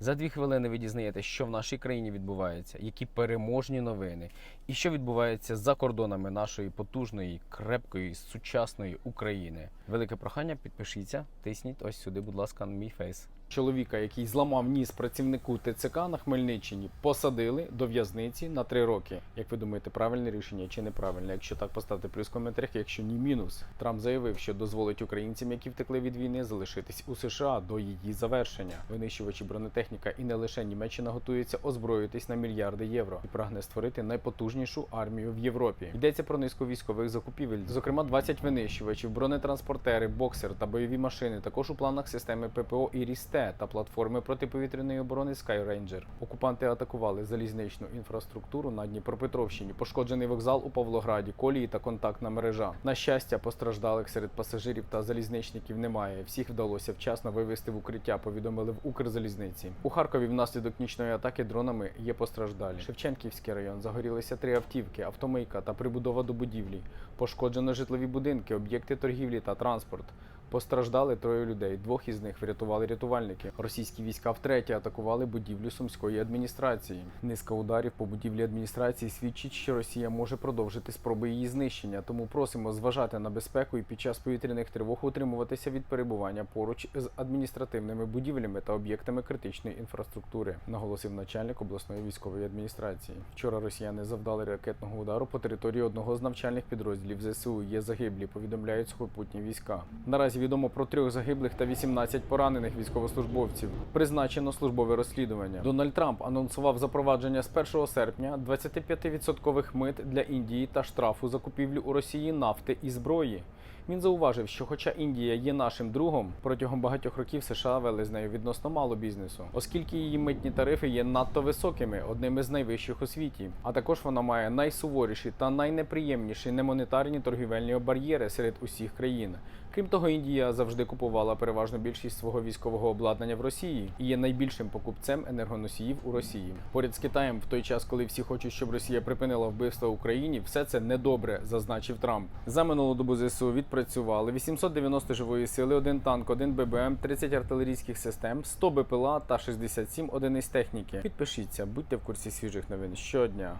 За дві хвилини ви дізнаєтесь, що в нашій країні відбувається, які переможні новини, і що відбувається за кордонами нашої потужної, крепкої, сучасної України. Велике прохання, підпишіться, тисніть ось сюди, будь ласка, на мій фейс. Чоловіка, який зламав ніс працівнику ТЦК на Хмельниччині, посадили до в'язниці на три роки. Як ви думаєте, правильне рішення чи неправильне? Якщо так, поставте плюс в коментарях, якщо ні, мінус. Трамп заявив, що дозволить українцям, які втекли від війни, залишитись у США до її завершення. Винищувачі бронетехніка і не лише Німеччина готується озброїтись на мільярди євро і прагне створити найпотужнішу армію в Європі. Йдеться про низку військових закупівель, зокрема 20 винищувачів, бронетранспортери, боксер та бойові машини. Також у планах системи ППО і Рісте та платформи протиповітряної оборони Sky Ranger. Окупанти атакували залізничну інфраструктуру на Дніпропетровщині, пошкоджений вокзал у Павлограді, колії та контактна мережа. На щастя, постраждалих серед пасажирів та залізничників немає. Всіх вдалося вчасно вивезти в укриття. Повідомили в Укрзалізниці. У Харкові внаслідок нічної атаки дронами є постраждалі. Шевченківський район загорілися три автівки, автомийка та прибудова до будівлі. Пошкоджено житлові будинки, об'єкти торгівлі та транспорт. Постраждали троє людей. Двох із них врятували рятувальники. Російські війська втретє атакували будівлю сумської адміністрації. Низка ударів по будівлі адміністрації свідчить, що Росія може продовжити спроби її знищення. Тому просимо зважати на безпеку і під час повітряних тривог утримуватися від перебування поруч з адміністративними будівлями та об'єктами критичної інфраструктури, наголосив начальник обласної військової адміністрації. Вчора росіяни завдали ракетного удару по території одного з навчальних підрозділів ЗСУ. Є загиблі, повідомляють сухопутні війська. Наразі відомо про трьох загиблих та 18 поранених військовослужбовців. Призначено службове розслідування. Дональд Трамп анонсував запровадження з 1 серпня 25% мит для Індії та штрафу за купівлю у Росії нафти і зброї. Він зауважив, що, хоча Індія є нашим другом, протягом багатьох років США вели з нею відносно мало бізнесу, оскільки її митні тарифи є надто високими, одними з найвищих у світі. А також вона має найсуворіші та найнеприємніші немонетарні торгівельні бар'єри серед усіх країн. Крім того, Індія завжди купувала переважно більшість свого військового обладнання в Росії і є найбільшим покупцем енергоносіїв у Росії. Поряд з Китаєм, в той час, коли всі хочуть, щоб Росія припинила вбивства в Україні, все це недобре, зазначив Трамп. За минулу добу ЗСУ відпрацювали 890 живої сили, один танк, один ББМ, 30 артилерійських систем, 100 БПЛА та 67 одиниць техніки. Підпишіться, будьте в курсі свіжих новин щодня.